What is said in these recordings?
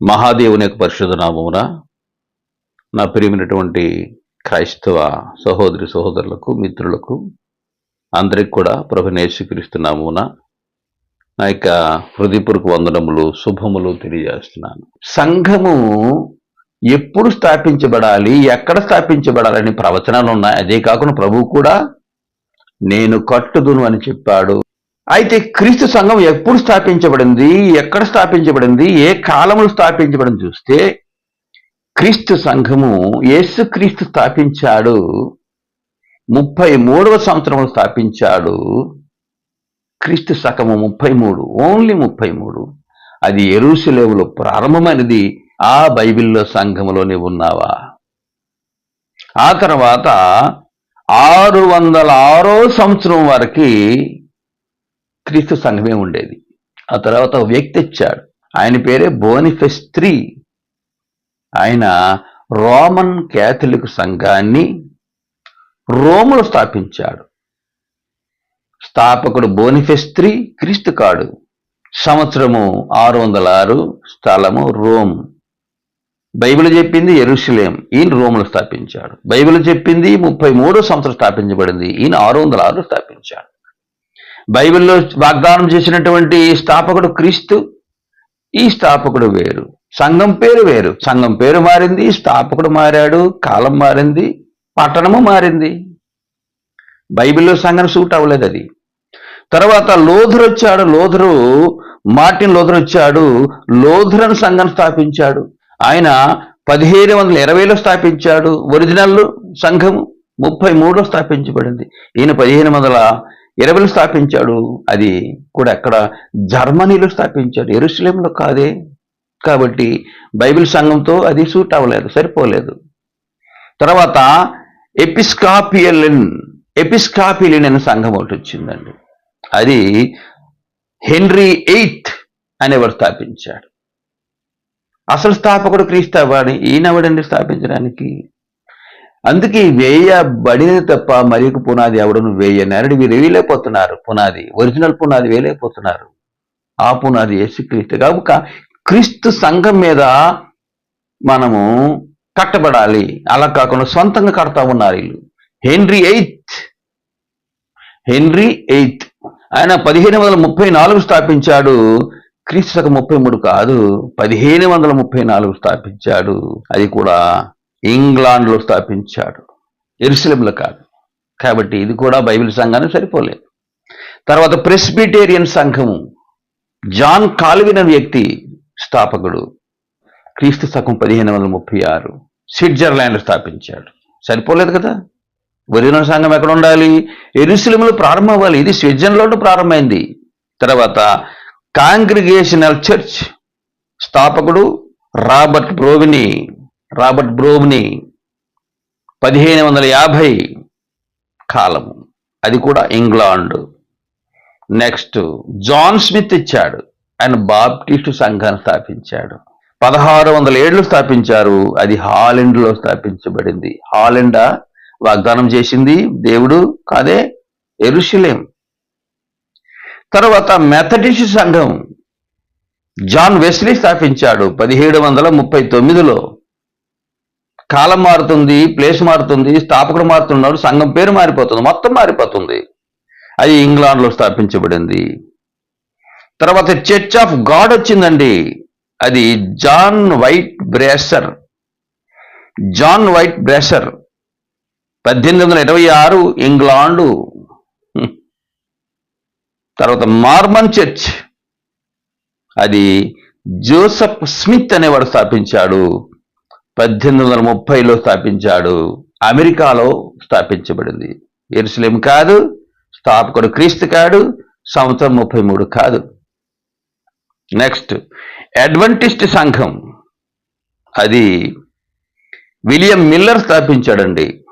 మహాదేవుని యొక్క పరిశుద్ధ నామమున నా ప్రియమైనటువంటి క్రైస్తవ సహోదరి సహోదరులకు మిత్రులకు అందరికి కూడా ప్రభు నామమున నా యొక్క హృదయపూర్వక వందనములు శుభములు తెలియజేస్తున్నాను. సంఘము ఎప్పుడు స్థాపించబడాలి ఎక్కడ స్థాపించబడాలని ప్రవచనాలు ఉన్నాయి. అదే కాకుండా ప్రభువు కూడా నేను కట్టుదును అని చెప్పాడు. అయితే క్రీస్తు సంఘం ఎప్పుడు స్థాపించబడింది? ఎక్కడ స్థాపించబడింది? ఏ కాలంలో స్థాపించబడింది? చూస్తే క్రీస్తు సంఘము యేసు క్రీస్తు స్థాపించాడు. ముప్పై మూడవ సంవత్సరంలో స్థాపించాడు. క్రీస్తు శకము ముప్పై మూడు ఓన్లీ ముప్పై మూడు. అది ఎరుసలేములో ప్రారంభమైనది. ఆ బైబిల్లో సంఘములోనే ఉన్నావా? ఆ తర్వాత ఆరు వందల ఆరో సంవత్సరం వరకు క్రీస్తు సంఘమే ఉండేది. ఆ తర్వాత ఒక వ్యక్తి ఇచ్చాడు ఆయన పేరే బోనిఫెస్ త్రీ. ఆయన రోమన్ క్యాథలిక్ సంఘాన్ని రోములో స్థాపించాడు. స్థాపకుడు బోనిఫెస్ త్రీ క్రీస్తు కాడు. సంవత్సరము ఆరు వందల ఆరు స్థలము రోమ్. బైబిల్ చెప్పింది ఎరుషులేం. ఈయన రోములు స్థాపించాడు. బైబిల్ చెప్పింది ముప్పై మూడో సంవత్సరం స్థాపించబడింది. ఈయన ఆరు వందల ఆరు స్థాపించాడు. బైబిల్లో వాగ్దానం చేసినటువంటి స్థాపకుడు క్రీస్తు ఈ స్థాపకుడు వేరు. సంఘం పేరు వేరు. సంఘం పేరు మారింది స్థాపకుడు మారాడు కాలం మారింది పట్టణము మారింది. బైబిల్లో సంఘం సూట్ అవ్వలేదు అది. తర్వాత లోధురు వచ్చాడు లోధురు మార్టిన్ లోధురు వచ్చాడు లోధురన్ సంఘం స్థాపించాడు. ఆయన పదిహేను వందల ఇరవైలో స్థాపించాడు ఒరిజినల్ సంఘం ముప్పై మూడులో స్థాపించబడింది. ఈయన పదిహేను వందల ఇరవైలో స్థాపించాడు. అది కూడా ఎక్కడ జర్మనీలో స్థాపించాడు. ఎరుసలేంలో కాదే. కాబట్టి బైబిల్ సంఘంతో అది సూట్ అవ్వలేదు సరిపోలేదు. తర్వాత ఎపిస్కాపియలిన్ ఎపిస్కాపిలిన్ అనే సంఘం ఒకటి వచ్చిందండి. అది హెన్రీ ఎయిత్ అనేవాడు స్థాపించాడు. అసలు స్థాపకుడు క్రీస్తవాడి ఈయనవడండి స్థాపించడానికి? అందుకే వేయబడినది తప్ప మరి పునాది ఎవడను వేయనారని వీరు వేయలేకపోతున్నారు. పునాది ఒరిజినల్ పునాది వేయలేకపోతున్నారు. ఆ పునాది యేసుక్రీస్తు. కాబట్టి క్రీస్తు సంఘం మీద మనము కట్టబడాలి. అలా కాకుండా సొంతంగా కడతా ఉన్నారు వీళ్ళు. Henry eighth. Henry eighth. ఆయన పదిహేను వందల ముప్పై నాలుగు స్థాపించాడు. క్రీస్తు ముప్పై మూడు కాదు పదిహేను వందల ముప్పై నాలుగు స్థాపించాడు. అది కూడా ఇంగ్లాండ్లో స్థాపించాడు. ఎరుసలంలో కాదు. కాబట్టి ఇది కూడా బైబిల్ సంఘానికి సరిపోలేదు. తర్వాత ప్రెస్బిటేరియన్ సంఘము జాన్ కాల్విన్ వ్యక్తి స్థాపకుడు క్రీస్తు శకం పదిహేను వందల ముప్పై ఆరు స్విట్జర్లాండ్ స్థాపించాడు. సరిపోలేదు కదా? ఒరిజినల్ సంఘం ఎక్కడ ఉండాలి? ఎరుసలంలో ప్రారంభం అవ్వాలి. ఇది స్విట్జర్లాండ్ ప్రారంభమైంది. తర్వాత కాంగ్రిగేషనల్ చర్చ్ స్థాపకుడు రాబర్ట్ బ్రోవిని రాబర్ట్ బ్రోమ్ని పదిహేను వందల యాభై కాలము. అది కూడా ఇంగ్లాండ్. నెక్స్ట్ జాన్ స్మిత్ ఇచ్చాడు ఆయన బాప్టిస్టు సంఘాన్ని స్థాపించాడు. పదహారు వందల ఏళ్ళు స్థాపించారు. అది హాలెండ్లో స్థాపించబడింది. హాలెండా వాగ్దానం చేసింది దేవుడు కాదే ఎరుషులేం. తర్వాత మెథడిస్ట్ సంఘం జాన్ వెస్లీ స్థాపించాడు పదిహేడు వందల ముప్పై తొమ్మిదిలో. కాలం మారుతుంది ప్లేస్ మారుతుంది స్థాపకుడు మారుతున్నాడు సంఘం పేరు మారిపోతుంది మొత్తం మారిపోతుంది. అది ఇంగ్లాండ్లో స్థాపించబడింది. తర్వాత చర్చ్ ఆఫ్ గాడ్ వచ్చిందండి. అది John White Brazer. John White Brazer. పద్దెనిమిది వందల ఇరవై ఆరు ఇంగ్లాండు. తర్వాత మార్మన్ చర్చ్. అది జోసఫ్ స్మిత్ అనేవాడు స్థాపించాడు. పద్దెనిమిది వందల ముప్పైలో స్థాపించాడు. అమెరికాలో స్థాపించబడింది. ఎరుసలేం కాదు స్థాపకుడు క్రీస్తు కాడు సంవత్సరం ముప్పై మూడు కాదు. నెక్స్ట్ అడ్వంటిస్ట్ సంఘం. అది విలియం మిల్లర్ స్థాపించాడండి.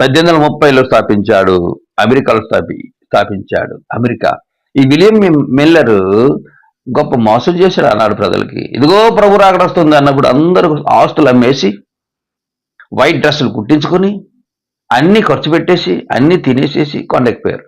పద్దెనిమిది వందల ముప్పైలో స్థాపించాడు అమెరికాలో స్థాపి స్థాపించాడు. అమెరికా. ఈ విలియం మిల్లరు గొప్ప మోసం చేశాడు అన్నాడు ప్రజలకి. ఇదిగో ప్రభు రాకడ వస్తుంది అన్నప్పుడు అందరూ ఆస్తులు అమ్మేసి వైట్ డ్రెస్సులు కుట్టించుకొని అన్ని ఖర్చు పెట్టేసి అన్ని తినేసేసి కొండెక్కిపోయారు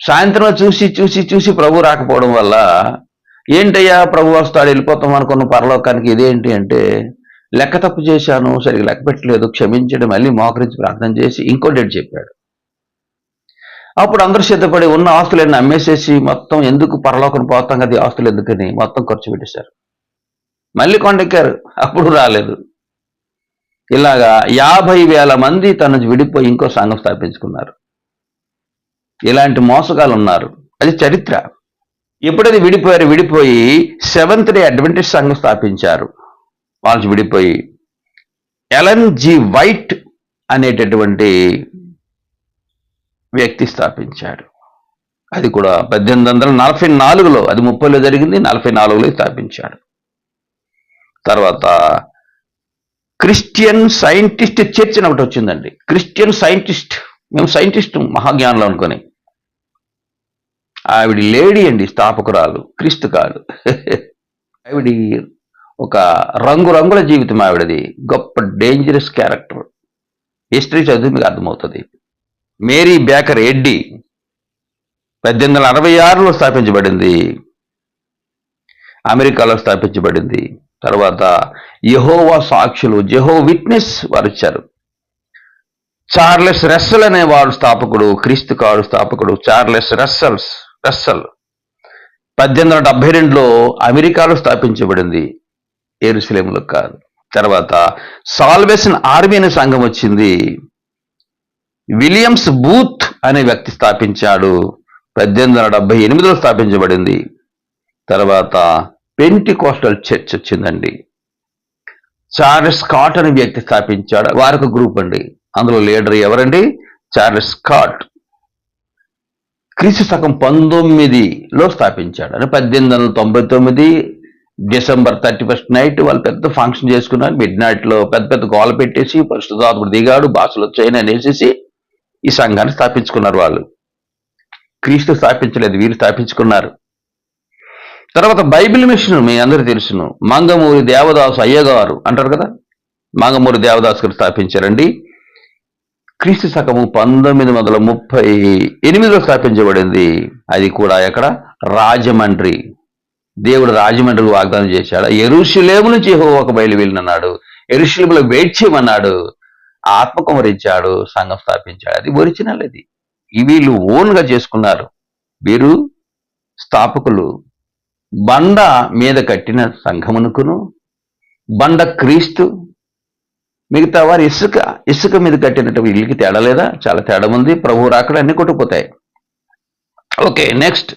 సాయంత్రం చూసి చూసి చూసి ప్రభు రాకపోవడం వల్ల ఏంటయ్యా ప్రభు వస్తాడు వెళ్ళిపోతాం అనుకున్న పరలోకానికి ఇదేంటి అంటే లెక్క తప్పు చేశాను సరిగ్గా లెక్క పెట్టలేదు క్షమించడం మళ్ళీ మోకరించి ప్రార్థన చేసి ఇంకో డేట్ చెప్పాడు. అప్పుడు అందరూ సిద్ధపడి ఉన్న ఆస్తులన్నీ అమ్మేసేసి మొత్తం ఎందుకు పరలోకం పోతాం కదా ఆస్తులు ఎందుకని మొత్తం ఖర్చు పెట్టేశారు. మళ్ళీ కొండెక్కారు. అప్పుడు రాలేదు. ఇలాగా యాభై వేల మంది తన విడిపోయి ఇంకో సంఘం స్థాపించుకున్నారు. ఇలాంటి మోసగాలు ఉన్నారు అది చరిత్ర. ఎప్పుడైతే విడిపోయారు విడిపోయి సెవెంత్ డే అడ్వెంటేజ్ సంఘం స్థాపించారు. వాళ్ళు విడిపోయి. ఎలన్ జి వైట్ అనేటటువంటి వ్యక్తి స్థాపించాడు. అది కూడా పద్దెనిమిది వందల నలభై నాలుగులో అది ముప్పైలో జరిగింది నలభై నాలుగులో స్థాపించాడు. తర్వాత క్రిస్టియన్ సైంటిస్ట్ చర్చ్ అని ఒకటి వచ్చిందండి. క్రిస్టియన్ సైంటిస్ట్ మేము సైంటిస్ట్ మహాజ్ఞానంలో అనుకొని. ఆవిడ లేడీ అండి స్థాపకురాలు క్రీస్తు కాదు. ఆవిడ ఒక రంగురంగుల జీవితం ఆవిడది గొప్ప డేంజరస్ క్యారెక్టర్ హిస్టరీ చదివి మీకు అర్థమవుతుంది. మేరీ బేకర్ ఎడ్డి పద్దెనిమిది వందల అరవై ఆరులో స్థాపించబడింది. అమెరికాలో స్థాపించబడింది. తర్వాత యహోవా సాక్షులు జెహో విట్నెస్ వారు ఇచ్చారు చార్లెస్ రెస్సల్ అనే వారు స్థాపకుడు క్రీస్తు కారు స్థాపకుడు చార్లెస్ రెస్సల్స్ రెస్సల్. పద్దెనిమిది వందల డెబ్బై రెండులో అమెరికాలో స్థాపించబడింది. ఏరుసలేములో కాదు. తర్వాత సాల్వేషన్ ఆర్మీ అనే సంఘం వచ్చింది. విలియమ్స్ బూత్ అనే వ్యక్తి స్థాపించాడు. పద్దెనిమిది వందల డెబ్బై ఎనిమిదిలో స్థాపించబడింది. తర్వాత పెంటి కోస్టల్ చర్చ్ వచ్చిందండి. చార్లెస్ స్కాట్ అనే వ్యక్తి స్థాపించాడు. వారికి గ్రూప్ అండి. అందులో లీడర్ ఎవరండి? Charles Scott. క్రీస్తు శకం పంతొమ్మిదిలో స్థాపించాడు. అంటే పద్దెనిమిది వందల తొంభై తొమ్మిది డిసెంబర్ థర్టీ ఫస్ట్ నైట్ వాళ్ళు పెద్ద ఫంక్షన్ చేసుకున్నారు. మిడ్ నైట్లో పెద్ద పెద్ద గోల పెట్టేసి పరిశుద్ధాత్ముడు దిగాడు భాషలు వచ్చాయని అనేసి ఈ సంఘాన్ని స్థాపించుకున్నారు వాళ్ళు. క్రీస్తు స్థాపించలేదు వీరు స్థాపించుకున్నారు. తర్వాత బైబిల్ మిషన్ మీ అందరూ తెలుసును. మంగమూరి దేవదాసు అయ్యగారు అంటారు కదా? మంగమూరి దేవదాసు గారు స్థాపించారండి. క్రీస్తు శకము పంతొమ్మిది వందల ముప్పై ఎనిమిదిలో స్థాపించబడింది. అది కూడా ఎక్కడ? రాజమండ్రి. దేవుడు రాజమండ్రి వాగ్దానం చేశాడు. ఎరుషులేము నుంచి ఒక బయలు వెళ్ళినన్నాడు ఎరుషులేములో వెయిట్ చేయమన్నాడు ఆత్మకుమరించాడు సంఘం స్థాపించాడు. అది ఒరిజినల్ అది వీళ్ళు ఓన్గా చేసుకున్నారు. వీరు స్థాపకులు. బండ మీద కట్టిన సంఘమునుకును బండ క్రీస్తు. మిగతా వారు ఇసుక ఇసుక మీద కట్టినట్టు ఇల్లుకి తేడా లేదా? చాలా తేడా ఉంది. ప్రభు రాకడ అన్ని కొట్టుకుపోతాయి. Okay next.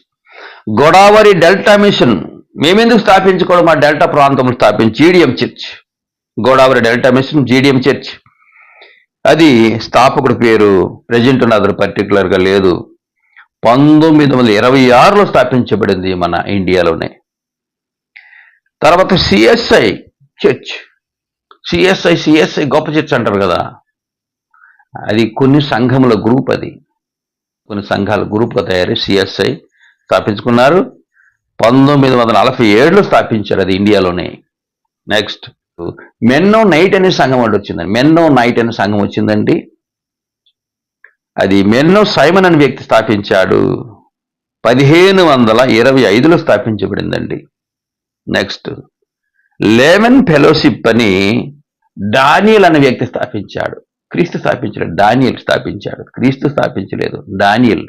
Godavari delta mission. మేమెందుకు స్థాపించుకోవడం? మా డెల్టా ప్రాంతం స్థాపించి GDM church. Godavari delta mission GDM church. అది స్థాపకుడి పేరు ప్రజెంట్ అతను పర్టికులర్గా లేదు. పంతొమ్మిది వందల ఇరవై ఆరులో స్థాపించబడింది మన ఇండియాలోనే. తర్వాత సిఎస్ఐ చర్చ్ సిఎస్ఐ సిఎస్ఐ గొప్ప చర్చ్ అంటారు కదా. అది కొన్ని సంఘముల గ్రూప్ అది. కొన్ని సంఘాల గ్రూప్గా తయారు సిఎస్ఐ స్థాపించుకున్నారు. పంతొమ్మిది వందల నలభై ఏడులో స్థాపించారు అది ఇండియాలోనే. నెక్స్ట్ మెన్నో నైట్ అనే సంఘం ఒకటి వచ్చిందండి మెన్నో నైట్ అనే సంఘం వచ్చిందండి. అది మెన్నో సైమన్ అనే వ్యక్తి స్థాపించాడు. పదిహేను వందల ఇరవై ఐదులో స్థాపించబడిందండి. నెక్స్ట్. లెమన్ ఫెలోషిప్ అని డానియల్ అనే వ్యక్తి స్థాపించాడు. క్రీస్తు స్థాపించలేదు. డానియల్ స్థాపించాడు. క్రీస్తు స్థాపించలేదు. డానియల్.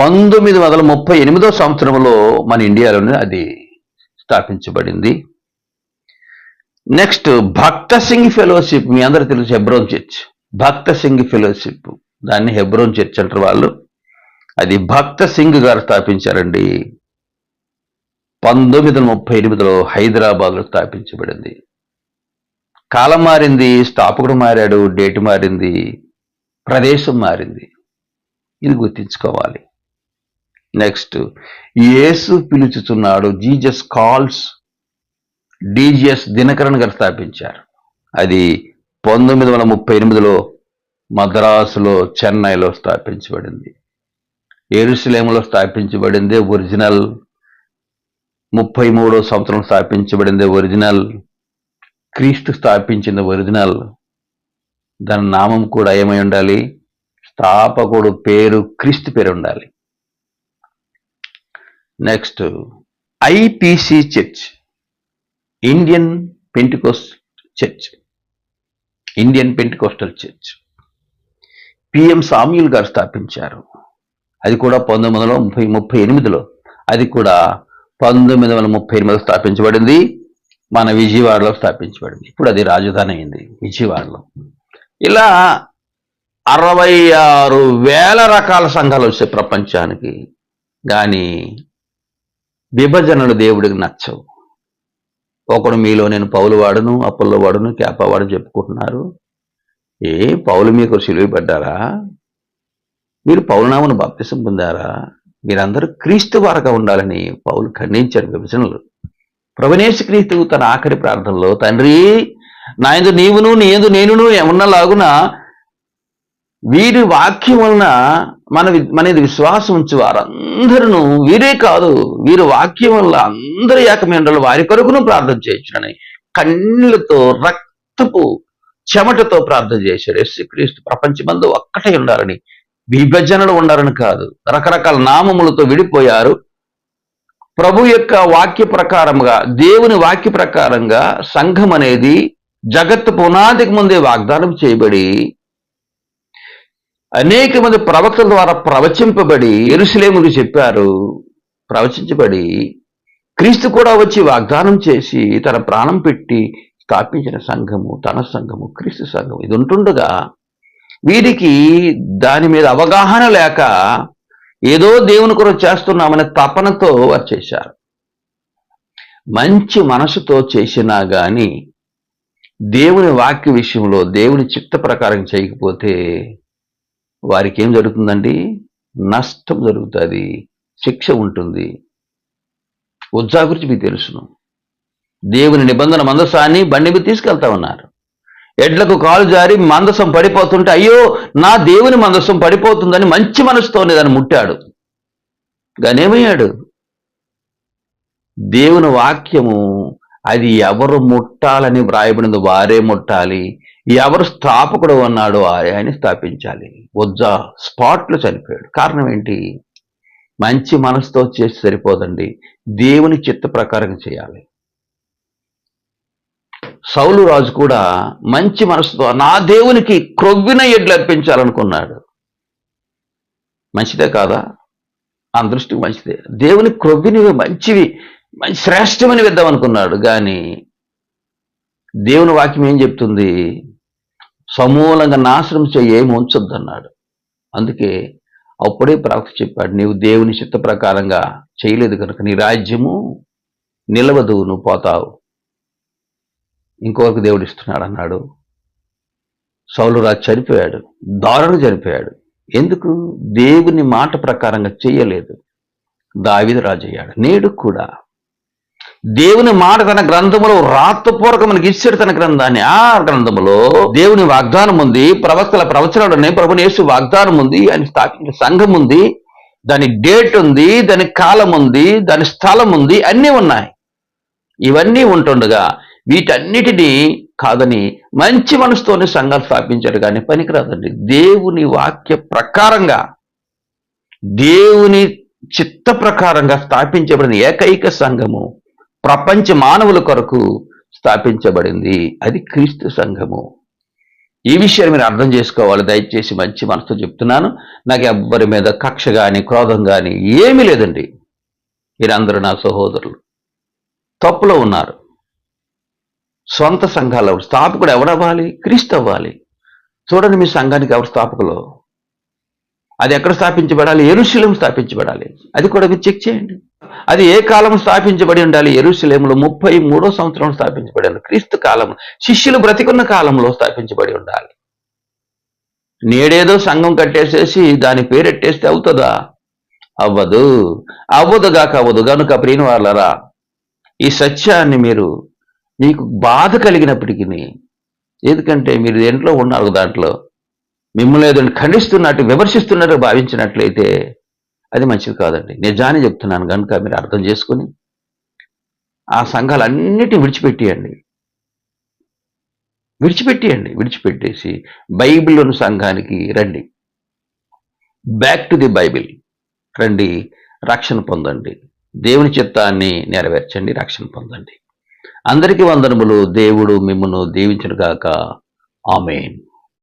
పంతొమ్మిది వందల ముప్పై ఎనిమిదో సంవత్సరంలో మన ఇండియాలోనే అది స్థాపించబడింది. నెక్స్ట్ భక్త సింగ్ ఫెలోషిప్ మీ అందరూ తెలుసు Hebron church Bakht Singh fellowship దాన్ని హెబ్రోన్ చర్చ్ అంటారు వాళ్ళు. అది భక్త సింగ్ గారు స్థాపించారండి. పంతొమ్మిది వందల ముప్పై ఎనిమిదిలో హైదరాబాద్లో స్థాపించబడింది. కాలం మారింది స్థాపకుడు మారాడు డేట్ మారింది ప్రదేశం మారింది. ఇది గుర్తించుకోవాలి. నెక్స్ట్ యేసు పిలుచుతున్నాడు జీజస్ కాల్స్ డిజిఎస్ దినకరణ్ గారు స్థాపించారు. అది పంతొమ్మిది వందల ముప్పై ఎనిమిదిలో మద్రాసులో చెన్నైలో స్థాపించబడింది. ఏరుసలేములో స్థాపించబడిందే ఒరిజినల్ ముప్పై మూడో సంవత్సరం స్థాపించబడిందే ఒరిజినల్. క్రీస్తు స్థాపించింది ఒరిజినల్. దాని నామం కూడా ఏమై ఉండాలి? స్థాపకుడు పేరు క్రీస్తు పేరు ఉండాలి. Next IPC church. Indian Pentecost church Indian Pentecostal church PM Samuel గారు స్థాపించారు. అది కూడా పంతొమ్మిది వందల ముప్పై ముప్పై ఎనిమిదిలో. అది కూడా పంతొమ్మిది వందల ముప్పై ఎనిమిదిలో స్థాపించబడింది. మన విజయవాడలో స్థాపించబడింది. ఇప్పుడు అది రాజధాని అయింది విజయవాడలో. ఇలా అరవై ఆరు వేల రకాల సంఘాలు వచ్చాయి ప్రపంచానికి. కానీ విభజనలు దేవుడికి నచ్చవు. ఒకడు మీలో నేను పౌలు వాడును అప్పుల్లో వాడును కేప వాడు చెప్పుకుంటున్నారు. ఏ పౌలు మీకు సిలువ పడ్డారా? మీరు పౌలనామను బాప్తిసం పొందారా? మీరందరూ క్రీస్తు వారగా ఉండాలని పౌలు ఖండించారు విభజనలు ప్రవణేశ క్రీస్తు తన ఆఖరి ప్రార్థనలో తండ్రి నాయందు నీవును నీయందు నేనును ఉన్నలాగున వీరి వాక్యం వలన మన వి- మన విశ్వాసం ఉంచి వారందరూ వీరే కాదు. వీరి వాక్యం వల్ల అందరి ఏకమేండలు వారి కొరకును ప్రార్థన చేయించునని కన్నులతో రక్తపు చెమటతో ప్రార్థన చేశాడు యేసుక్రీస్తు. ప్రపంచమందు ఒక్కటే ఉండాలని విభజనలు ఉండాలని కాదు. రకరకాల నామములతో విడిపోయారు. ప్రభు యొక్క వాక్య ప్రకారంగా దేవుని వాక్య ప్రకారంగా సంఘం అనేది జగత్తు పునాదికి ముందే వాగ్దానం చేయబడి అనేక మంది ప్రవక్తల ద్వారా ప్రవచింపబడి ఎరుసలేములు చెప్పారు ప్రవచించబడి క్రీస్తు కూడా వచ్చి వాగ్దానం చేసి తన ప్రాణం పెట్టి స్థాపించిన సంఘము తన సంఘము క్రీస్తు సంఘం ఇది ఉంటుండగా వీరికి దాని మీద అవగాహన లేక ఏదో దేవుని కొరకు చేస్తున్నామనే తపనతో వారు చేశారు. మంచి మనసుతో చేసినా గాని దేవుని వాక్య విషయంలో దేవుని చిత్త ప్రకారం చేయకపోతే వారికి ఏం జరుగుతుందండి? నష్టం జరుగుతుంది. శిక్ష ఉంటుంది. ఉజ్జా గురించి మీకు తెలుసును. దేవుని నిబంధన మందసాన్ని బండి మీద తీసుకెళ్తా ఉన్నారు. ఎడ్లకు కాలు జారి మందసం పడిపోతుంటే అయ్యో నా దేవుని మందసం పడిపోతుందని మంచి మనసుతోనే దాన్ని ముట్టాడు. గానేమయ్యాడు దేవుని వాక్యము అది ఎవరు ముట్టాలని వ్రాయబడింది వారే ముట్టాలి. ఎవరు స్థాపకుడు ఉన్నాడో ఆయన స్థాపించాలి. వజ్జా స్పాట్లో చనిపోయాడు. కారణం ఏంటి? మంచి మనసుతో చేసి సరిపోదండి. దేవుని చిత్త ప్రకారం చేయాలి. సౌలు రాజు కూడా మంచి మనసుతో నా దేవునికి క్రొవ్విన ఎడ్లు అర్పించాలనుకున్నాడు. మంచిదే కాదా? ఆ దృష్టికి మంచిదే. దేవుని క్రొవ్వినివి మంచివి మంచి శ్రేష్టమని విద్దాం అనుకున్నాడు కానీ దేవుని వాక్యం ఏం చెప్తుంది? సమూలంగా నాశనం చేయి ఏమి ఉంచొద్దన్నాడు అందుకే అప్పుడే ప్రవక్త చెప్పాడు నీవు దేవుని చిత్త ప్రకారంగా చేయలేదు కనుక నీ రాజ్యము నిలవదు నువ్వు పోతావు. ఇంకొకరికి దేవుడు ఇస్తున్నాడు అన్నాడు సౌలు రాజు చనిపోయాడు దారుడు చనిపోయాడు. ఎందుకు? దేవుని మాట ప్రకారంగా చేయలేదు. దావిద రాజు అయ్యాడు నేడు కూడా దేవుని మాట తన గ్రంథములో రాతపూర్వక మనకి ఇచ్చాడు తన గ్రంథాన్ని. ఆ గ్రంథములో దేవుని వాగ్దానం ఉంది ప్రవక్తల ప్రవచనాలు ప్రభు యేసు వాగ్దానం ఉంది ఆయన స్థాపించిన సంఘం ఉంది దాని డేట్ ఉంది దాని కాలం ఉంది దాని స్థలం ఉంది అన్నీ ఉన్నాయి. ఇవన్నీ ఉంటుండగా వీటన్నిటినీ కాదని మంచి మనసుతోనే సంఘాలు స్థాపించాడు కానీ పనికిరాదండి. దేవుని వాక్య ప్రకారంగా దేవుని చిత్త ప్రకారంగా స్థాపించబడిన ఏకైక సంఘము ప్రపంచ మానవుల కొరకు స్థాపించబడింది. అది క్రీస్తు సంఘము. ఈ విషయాన్ని మీరు అర్థం చేసుకోవాలి. దయచేసి మంచి మనసుతో చెప్తున్నాను. నాకు ఎవ్వరి మీద కక్ష కానీ క్రోధం కానీ ఏమీ లేదండి. మీరందరూ నా సహోదరులు. తప్పులో ఉన్నారు. సొంత సంఘాలు స్థాపకుడు ఎవరవ్వాలి క్రీస్తు అవ్వాలి. చూడండి మీ సంఘానికి ఎవరు స్థాపకులు? అది ఎక్కడ స్థాపించబడాలి? ఏరుశీలం స్థాపించబడాలి. అది కూడా మీరు చెక్ చేయండి. అది ఏ కాలం స్థాపించబడి ఉండాలి? ఎరుశలేములో ముప్పై మూడో సంవత్సరం స్థాపించబడి ఉండాలి క్రీస్తు కాలం శిష్యులు బ్రతికున్న కాలంలో స్థాపించబడి ఉండాలి. నేడేదో సంఘం కట్టేసేసి దాని పేరెట్టేస్తే అవుతుందా? అవ్వదు. అవ్వదుగాక అవ్వదు. కనుక ప్రియుని వాళ్ళరా ఈ సత్యాన్ని మీరు మీకు బాధ కలిగినప్పటికీ ఎందుకంటే మీరు దేంట్లో ఉన్నారు దాంట్లో? మిమ్మల్ని ఏదో ఖండిస్తున్నట్టు విమర్శిస్తున్నట్టు భావించినట్లయితే అది మంచిది కాదండి. నిజాన్ని చెప్తున్నాను కనుక మీరు అర్థం చేసుకుని ఆ సంఘాలన్నిటిని విడిచిపెట్టేయండి. విడిచిపెట్టేయండి. విడిచిపెట్టేసి బైబిల్లోని సంఘానికి రండి. బ్యాక్ టు ది బైబిల్ రండి. రక్షణ పొందండి. దేవుని చిత్తాన్ని నెరవేర్చండి. రక్షణ పొందండి. అందరికీ వందనములు. దేవుడు మిమ్మను దీవించును గాక ఆమెన్.